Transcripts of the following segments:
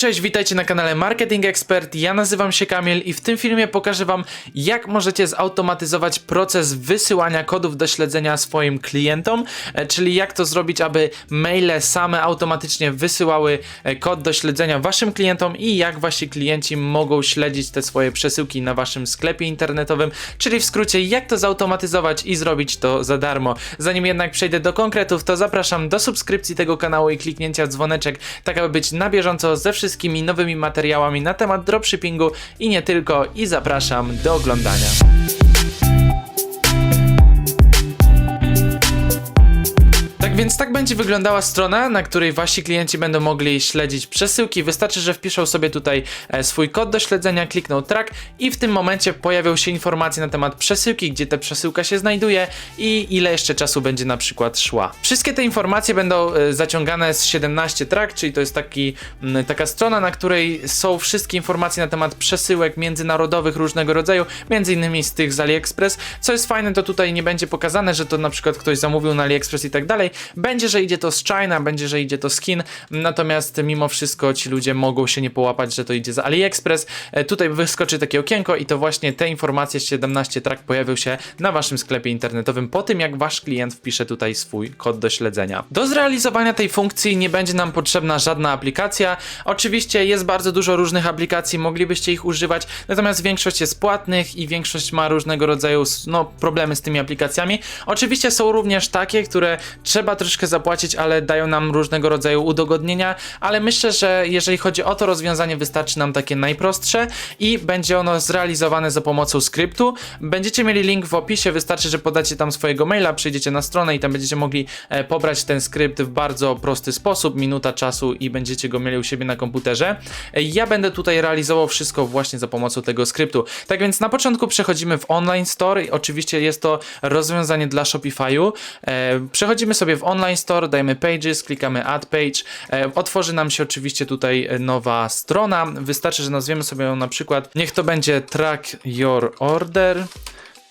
Cześć, witajcie na kanale Marketing Expert. Ja nazywam się Kamil i w tym filmie pokażę Wam, jak możecie zautomatyzować proces wysyłania kodów do śledzenia swoim klientom, e, czyli jak to zrobić, aby maile same automatycznie wysyłały e, kod do śledzenia Waszym klientom i jak Wasi klienci mogą śledzić te swoje przesyłki na Waszym sklepie internetowym, czyli w skrócie, jak to zautomatyzować i zrobić to za darmo. Zanim jednak przejdę do konkretów, to zapraszam do subskrypcji tego kanału i kliknięcia dzwoneczek, tak aby być na bieżąco ze wszystkimi nowymi materiałami na temat dropshippingu i nie tylko i zapraszam do oglądania. Będzie wyglądała strona, na której wasi klienci będą mogli śledzić przesyłki. Wystarczy, że wpiszą sobie tutaj e, swój kod do śledzenia, klikną track i w tym momencie pojawią się informacje na temat przesyłki, gdzie ta przesyłka się znajduje i ile jeszcze czasu będzie na przykład szła. Wszystkie te informacje będą e, zaciągane z 17 track, czyli to jest taki, taka strona, na której są wszystkie informacje na temat przesyłek międzynarodowych różnego rodzaju, między innymi z tych z AliExpress. Co jest fajne, to tutaj nie będzie pokazane, że to na przykład ktoś zamówił na AliExpress i tak dalej. Będzie, że idzie to z China, będzie, że idzie to z Chin, natomiast mimo wszystko ci ludzie mogą się nie połapać, że to idzie z AliExpress. E, Tutaj wyskoczy takie okienko i to właśnie te informacje z 17 track pojawią się na waszym sklepie internetowym po tym, jak wasz klient wpisze tutaj swój kod do śledzenia. Do zrealizowania tej funkcji nie będzie nam potrzebna żadna aplikacja. Oczywiście jest bardzo dużo różnych aplikacji, moglibyście ich używać, natomiast większość jest płatnych i większość ma różnego rodzaju no, problemy z tymi aplikacjami. Oczywiście są również takie, które trzeba troszkę zapłacić, ale dają nam różnego rodzaju udogodnienia, ale myślę, że jeżeli chodzi o to rozwiązanie, wystarczy nam takie najprostsze i będzie ono zrealizowane za pomocą skryptu. Będziecie mieli link w opisie, wystarczy, że podacie tam swojego maila, przejdziecie na stronę i tam będziecie mogli e, pobrać ten skrypt w bardzo prosty sposób, minuta czasu i będziecie go mieli u siebie na komputerze. E, Ja będę tutaj realizował wszystko właśnie za pomocą tego skryptu. Tak więc na początku przechodzimy w online store oczywiście jest to rozwiązanie dla Shopify'u. E, Przechodzimy sobie w online store, dajemy pages, klikamy add page. E, Otworzy nam się oczywiście tutaj nowa strona. Wystarczy, że nazwiemy sobie ją na przykład, niech to będzie track your order.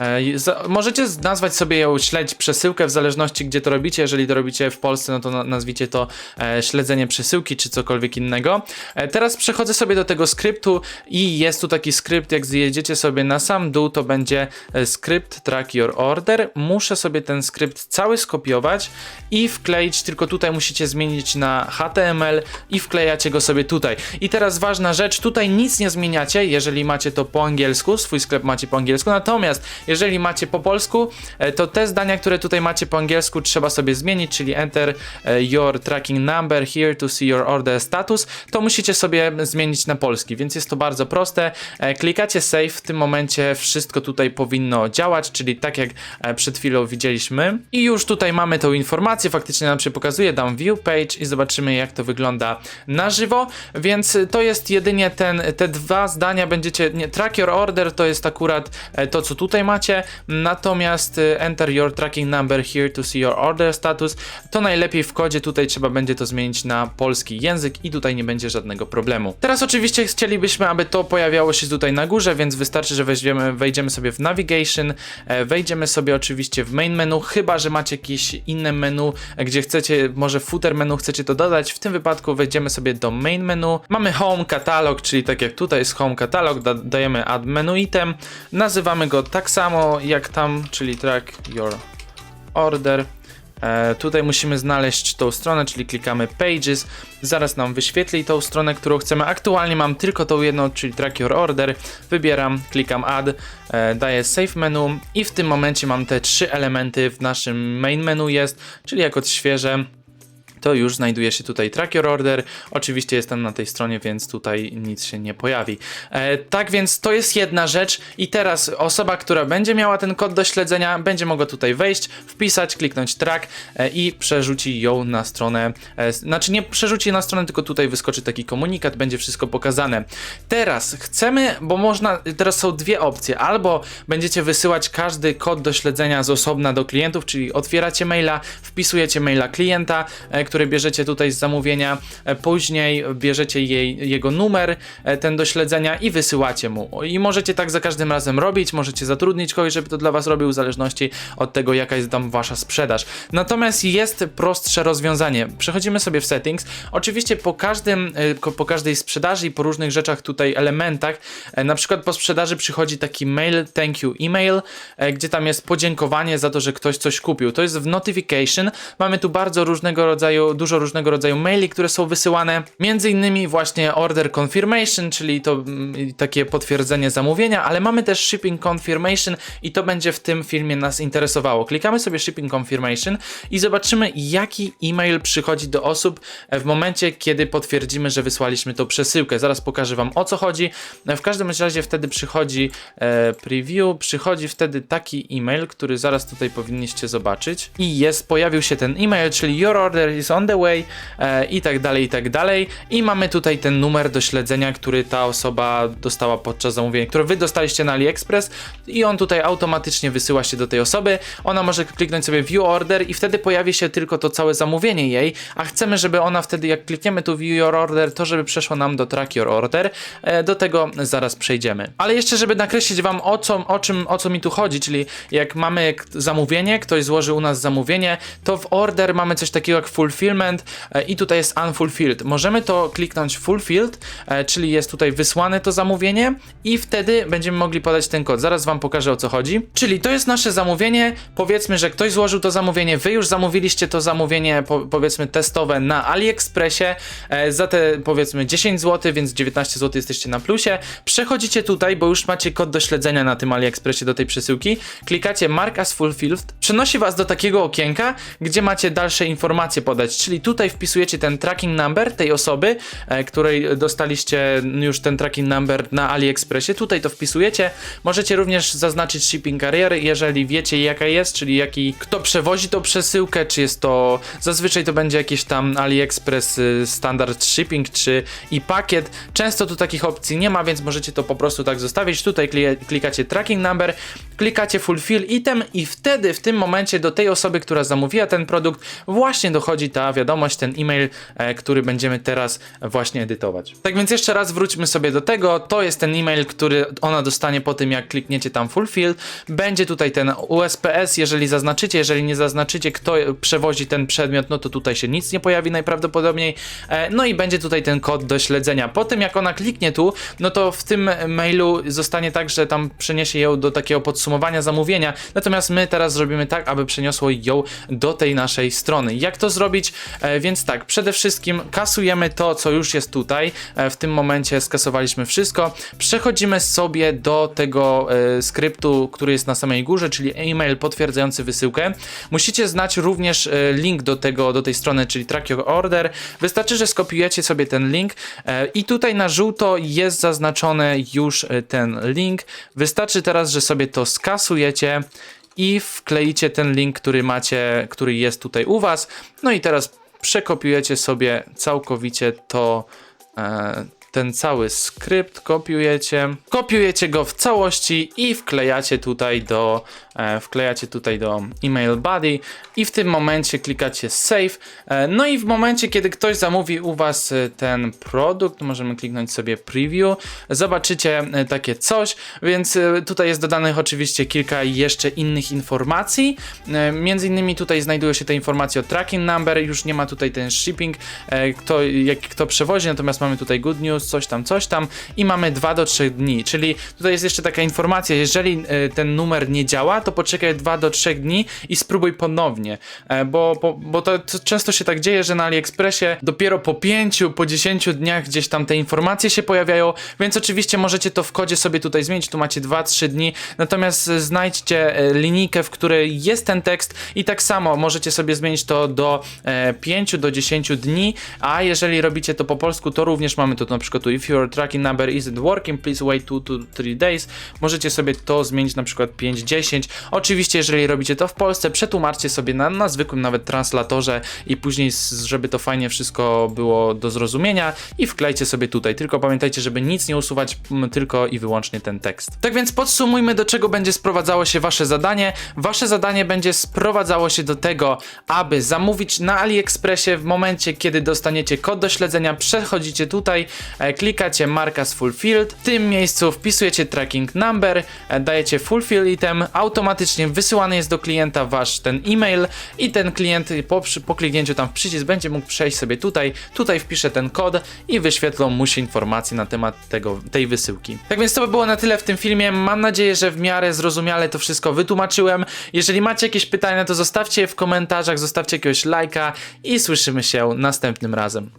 E, Możecie nazwać sobie ją śledź przesyłkę w zależności gdzie to robicie. Jeżeli to robicie w Polsce, no to na- nazwijcie to e, śledzenie przesyłki czy cokolwiek innego. E, teraz przechodzę sobie do tego skryptu i jest tu taki skrypt, jak zjedziecie sobie na sam dół, to będzie skrypt track your order. Muszę sobie ten skrypt cały skopiować i wkleić, tylko tutaj musicie zmienić na HTML i wklejacie go sobie tutaj. I teraz ważna rzecz, tutaj nic nie zmieniacie, jeżeli macie to po angielsku, swój sklep macie po angielsku, natomiast jeżeli macie po polsku, e, to te zdania, które tutaj macie po angielsku trzeba sobie zmienić, czyli enter e, your tracking number here to see your order status, to musicie sobie zmienić na polski, więc jest to bardzo proste. E, Klikacie save, w tym momencie wszystko tutaj powinno działać, czyli tak jak przed chwilą widzieliśmy. I już tutaj mamy tą informację, faktycznie nam się pokazuje, dam view page i zobaczymy jak to wygląda na żywo, więc to jest jedynie ten, te dwa zdania będziecie, nie, track your order to jest akurat to co tutaj natomiast e, enter your tracking number here to see your order status, to najlepiej w kodzie tutaj trzeba będzie to zmienić na polski język i tutaj nie będzie żadnego problemu. Teraz oczywiście chcielibyśmy, aby to pojawiało się tutaj na górze, więc wystarczy, że weźmiemy, wejdziemy sobie w navigation, e, wejdziemy sobie oczywiście w main menu, chyba, że macie jakieś inne menu, e, gdzie chcecie, może footer menu chcecie to dodać, w tym wypadku wejdziemy sobie do main menu, mamy home katalog, czyli tak jak tutaj jest home katalog, da, dajemy add menu item, nazywamy go tak samo jak tam, czyli track your order. E, tutaj musimy znaleźć tą stronę, czyli klikamy Pages. Zaraz nam wyświetli tą stronę, którą chcemy. Aktualnie mam tylko tą jedną, czyli Track Your Order. Wybieram, klikam Add, e, daję Save Menu i w tym momencie mam te trzy elementy w naszym main menu jest, czyli jak odświeżę to już znajduje się tutaj Track Your Order. Oczywiście jestem na tej stronie, więc tutaj nic się nie pojawi. E, tak więc to jest jedna rzecz i teraz osoba, która będzie miała ten kod do śledzenia, będzie mogła tutaj wejść, wpisać, kliknąć track e, i przerzuci ją na stronę, e, znaczy nie przerzuci na stronę, tylko tutaj wyskoczy taki komunikat, będzie wszystko pokazane. Teraz chcemy, bo można, teraz są dwie opcje, albo będziecie wysyłać każdy kod do śledzenia z osobna do klientów, czyli otwieracie maila, wpisujecie maila klienta, e, który bierzecie tutaj z zamówienia, e, później bierzecie jej, jego numer, e, ten do śledzenia i wysyłacie mu. I możecie tak za każdym razem robić, możecie zatrudnić kogoś, żeby to dla was robił, w zależności od tego, jaka jest tam wasza sprzedaż. Natomiast jest prostsze rozwiązanie. Przechodzimy sobie w settings. Oczywiście po każdym, e, po każdej sprzedaży i po różnych rzeczach tutaj, elementach, na przykład po sprzedaży przychodzi taki mail, thank you email, gdzie tam jest podziękowanie za to, że ktoś coś kupił. To jest w notification. Mamy tu bardzo różnego rodzaju, dużo różnego rodzaju maili, które są wysyłane. Między innymi właśnie order confirmation, czyli to mm, takie potwierdzenie zamówienia, ale mamy też shipping confirmation i to będzie w tym filmie nas interesowało. Klikamy sobie shipping confirmation i zobaczymy, jaki e-mail przychodzi do osób w momencie, kiedy potwierdzimy, że wysłaliśmy tą przesyłkę. Zaraz pokażę Wam o co chodzi. W każdym razie wtedy przychodzi e, preview, przychodzi wtedy taki e-mail, który zaraz tutaj powinniście zobaczyć i jest, pojawił się ten e-mail, czyli your order is on the way e, i tak dalej, i tak dalej. I mamy tutaj ten numer do śledzenia, który ta osoba dostała podczas zamówienia, które Wy dostaliście na AliExpress. I on tutaj automatycznie wysyła się do tej osoby, ona może kliknąć sobie view order i wtedy pojawi się tylko to całe zamówienie jej, a chcemy, żeby ona wtedy, jak klikniemy tu view your order, to żeby przeszło nam do track your order, e, do tego zaraz przejdziemy. Ale jeszcze, żeby nakreślić wam o co, o czym, o co mi tu chodzi, czyli jak mamy zamówienie, ktoś złoży u nas zamówienie, to w order mamy coś takiego jak fulfillment e, i tutaj jest unfulfilled. Możemy to kliknąć fulfilled, e, czyli jest tutaj wysłane to zamówienie i wtedy będziemy mogli podać ten kod. Zaraz wam pokażę o co chodzi. Czyli to jest nasze zamówienie, powiedzmy, że ktoś złożył to zamówienie, wy już zamówiliście to zamówienie po, powiedzmy testowe na AliExpressie e, za te powiedzmy 10 zł, więc 19 zł jesteście na plusie. Przechodzicie tutaj, bo już macie kod do śledzenia na tym AliExpressie do tej przesyłki. Klikacie Mark as fulfilled. Przenosi was do takiego okienka, gdzie macie dalsze informacje podać, czyli tutaj wpisujecie ten tracking number tej osoby, e, której dostaliście już ten tracking number na AliExpressie. Tutaj to wpisujecie. Możecie również zaznaczyć shipping carrier, jeżeli wiecie jaka jest, czyli jaki kto przewozi tą przesyłkę, czy jest to zazwyczaj to będzie jakiś tam AliExpress y, standard shipping, czy i pakiet. Często tu takich opcji nie ma, więc możecie to po prostu tak zostawić. Tutaj kli- klikacie tracking number, klikacie fulfill item i wtedy w tym momencie do tej osoby, która zamówiła ten produkt, właśnie dochodzi ta wiadomość, ten e-mail, e, który będziemy teraz właśnie edytować. Tak więc jeszcze raz wróćmy sobie do tego. To jest ten e-mail, który ona dostanie po tym, jak klikniecie tam fulfill. Będzie tutaj ten USPS, jeżeli zaznaczycie, jeżeli nie zaznaczycie, kto przewozi ten przedmiot, no to tutaj się nic nie pojawi najprawdopodobniej. E, No i będzie tutaj ten kod do śledzenia. Po tym, jak ona kliknie tu, no to w tym mailu zostanie tak, że tam przeniesie ją do takiego podsumowania zamówienia. Natomiast my teraz zrobimy tak, aby przeniosło ją do tej naszej strony. Jak to zrobić? E, Więc tak, przede wszystkim kasujemy to, co już jest tutaj. E, W tym momencie skasowaliśmy wszystko. Przechodzimy sobie do tego e, skryptu, który jest na samej górze, czyli e-mail potwierdzający wysyłkę. Musicie znać również link do tego, do tej strony, czyli track your order. Wystarczy, że skopiujecie sobie ten link i tutaj na żółto jest zaznaczony już ten link. Wystarczy teraz, że sobie to skasujecie i wkleicie ten link, który macie, który jest tutaj u was. No i teraz przekopiujecie sobie całkowicie to e, ten cały skrypt, kopiujecie, kopiujecie go w całości i wklejacie tutaj do wklejacie tutaj do email body i w tym momencie klikacie save. E, no i w momencie, kiedy ktoś zamówi u was e, ten produkt, możemy kliknąć sobie preview, zobaczycie e, takie coś, więc e, tutaj jest dodanych oczywiście kilka jeszcze innych informacji. E, Między innymi tutaj znajdują się te informacje o tracking number, już nie ma tutaj ten shipping, e, kto, jak, kto przewozi, natomiast mamy tutaj good news, coś tam, coś tam i mamy 2 do 3 dni, czyli tutaj jest jeszcze taka informacja, jeżeli e, ten numer nie działa, to poczekaj 2 do 3 dni i spróbuj ponownie, e, bo, bo, bo to, to często się tak dzieje, że na AliExpressie dopiero po 5, po 10 dniach gdzieś tam te informacje się pojawiają, więc oczywiście możecie to w kodzie sobie tutaj zmienić, tu macie 2-3 dni, natomiast e, znajdźcie e, linijkę, w której jest ten tekst i tak samo możecie sobie zmienić to do e, 5 do 10 dni, a jeżeli robicie to po polsku, to również mamy tu na przykład tu if your tracking number isn't working, please wait 2 to 3 days, możecie sobie to zmienić na przykład 5-10, Oczywiście, jeżeli robicie to w Polsce, przetłumaczcie sobie na, na zwykłym nawet translatorze i później, żeby to fajnie wszystko było do zrozumienia i wklejcie sobie tutaj. Tylko pamiętajcie, żeby nic nie usuwać, tylko i wyłącznie ten tekst. Tak więc podsumujmy, do czego będzie sprowadzało się wasze zadanie. Wasze zadanie będzie sprowadzało się do tego, aby zamówić na AliExpressie w momencie, kiedy dostaniecie kod do śledzenia, przechodzicie tutaj, e, klikacie marka z fulfilled, w tym miejscu wpisujecie tracking number, e, dajecie fulfill item, automatycznie wysyłany jest do klienta wasz ten e-mail i ten klient po, po kliknięciu tam w przycisk będzie mógł przejść sobie tutaj, tutaj wpisze ten kod i wyświetlą mu się informacje na temat tego, tej wysyłki. Tak więc to by było na tyle w tym filmie. Mam nadzieję, że w miarę zrozumiale to wszystko wytłumaczyłem. Jeżeli macie jakieś pytania, to zostawcie je w komentarzach, zostawcie jakiegoś lajka i słyszymy się następnym razem.